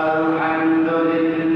الحمد لله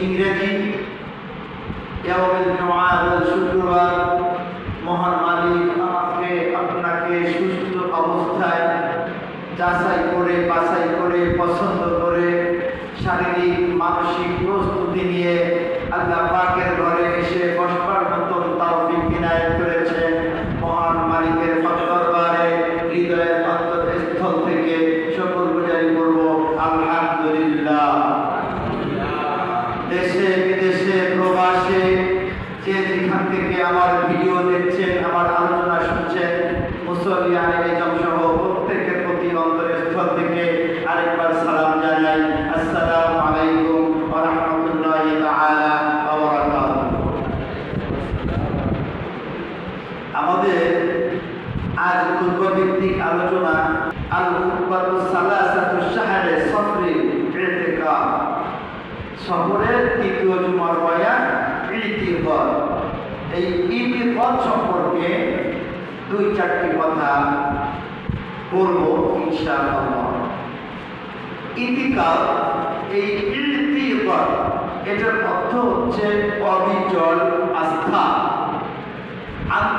السيرة يوم تعامل سكرا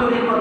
tanto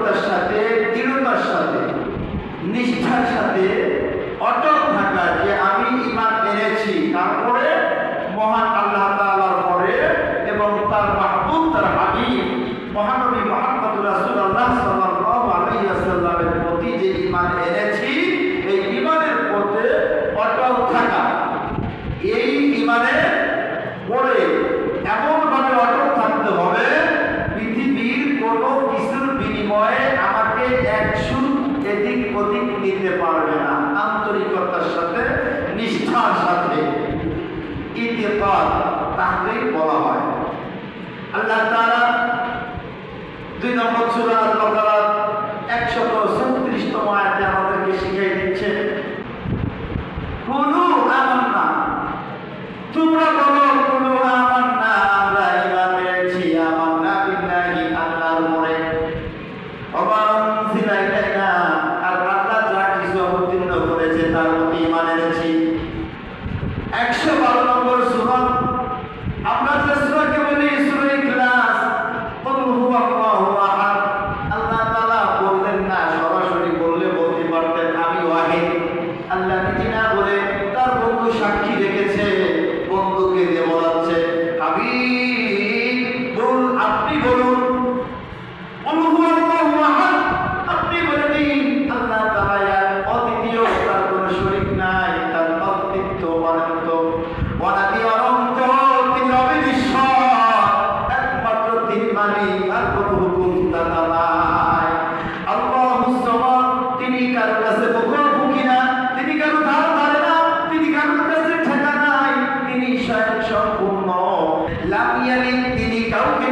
দ্বিতীয় পদ তাহাকেই বলা হয়। আল্লাহ তারা দুই নম্বর সুরা লাম পিয়ালেন তিনি কাউকে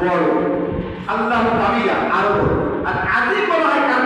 বড়। আল্লাহ ভাবিয়া আরও আর আজই বলা হয় কার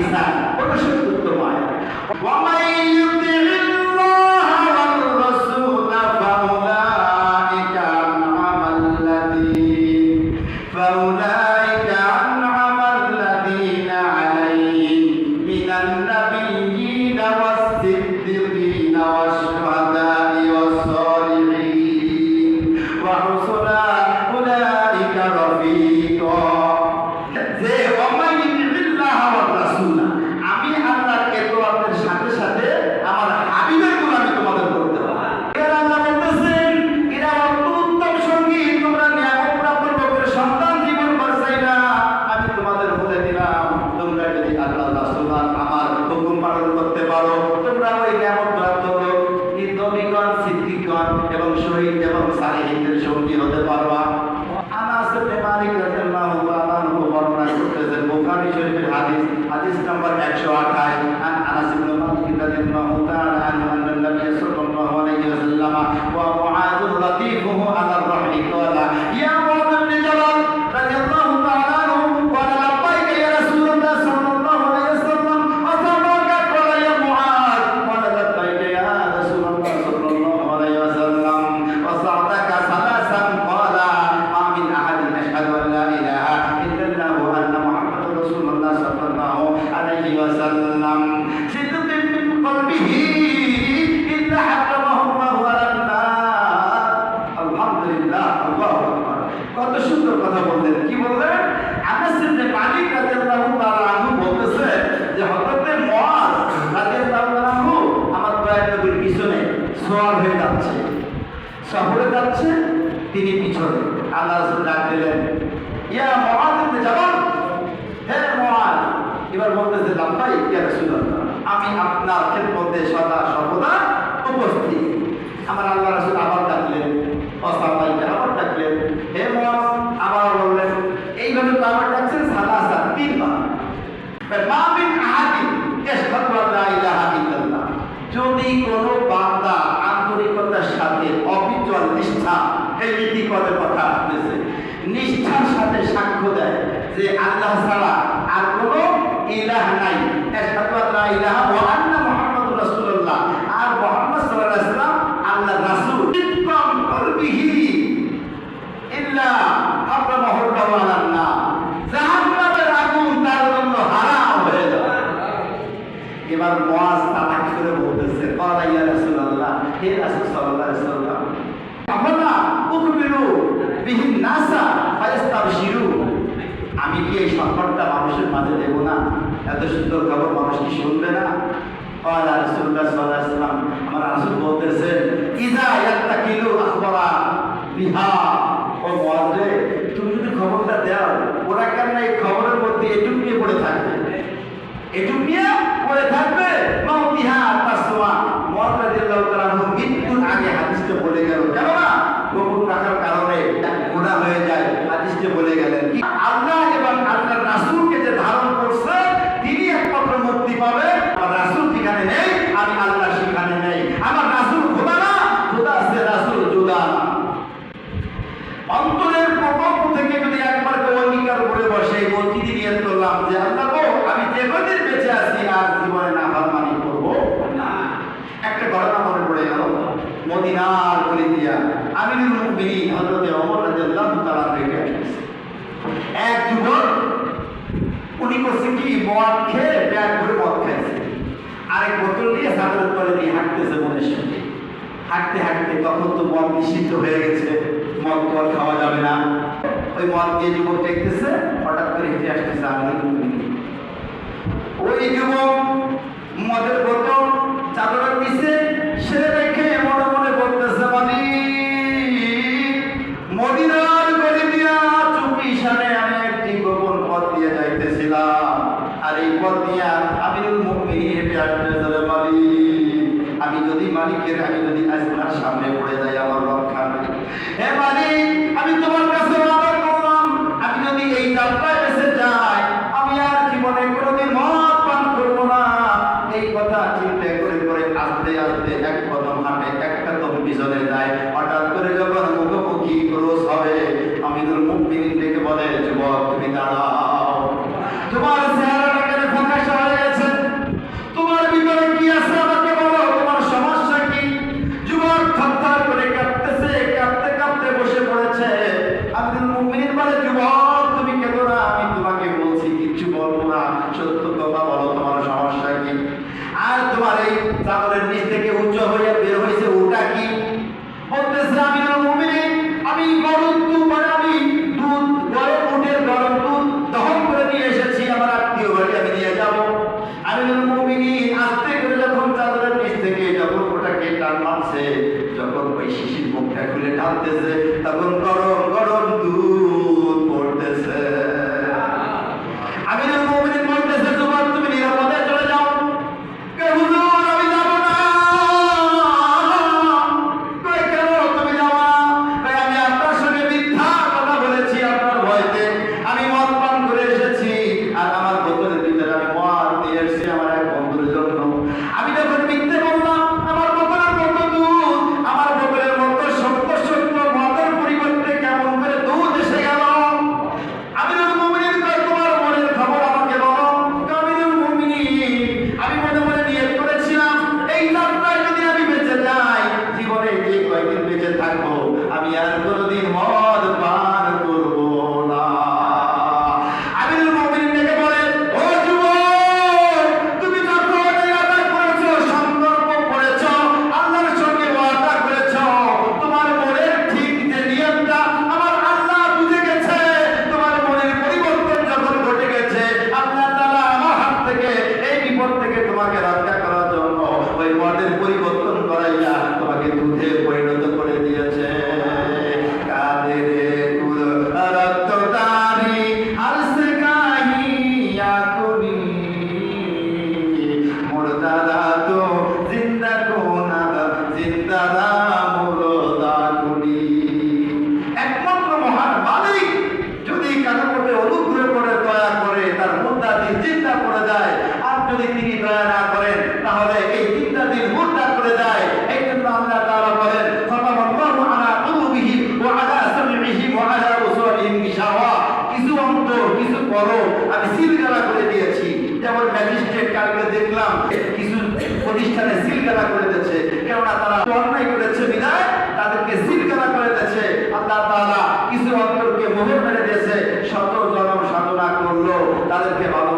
ইসলাম প্রকাশের উত্তর হয় জোয়ার হয়ে যাচ্ছে। শহরে যাচ্ছে, তিনি পিছনে। আল্লাহ ডাক দিলেন, ইয়া মহাজ যাবার হে মহাজ এবার বলতেছে লাম্বাই ইয়া রসুল আমি আপনার ক্ষেত্রে সদা সর্বদা আখবরা বিহার। নিষিদ্ধ হয়ে গেছে। মদ মদ খাওয়া যাবে না। ওই মদ মদকে যুবক দেখতেছে, হঠাৎ করে হেঁটে আসতেছে আমি ওই যুবক মদের বোতল, চাদরের পিছে সে রেখে মনে মনে বলতেছে মানে মদিনা থাকব আমি আর কোনো giornata কিছু মোহর মেরে দিয়েছে শত জনম সাধনা করল তাদেরকে বাবা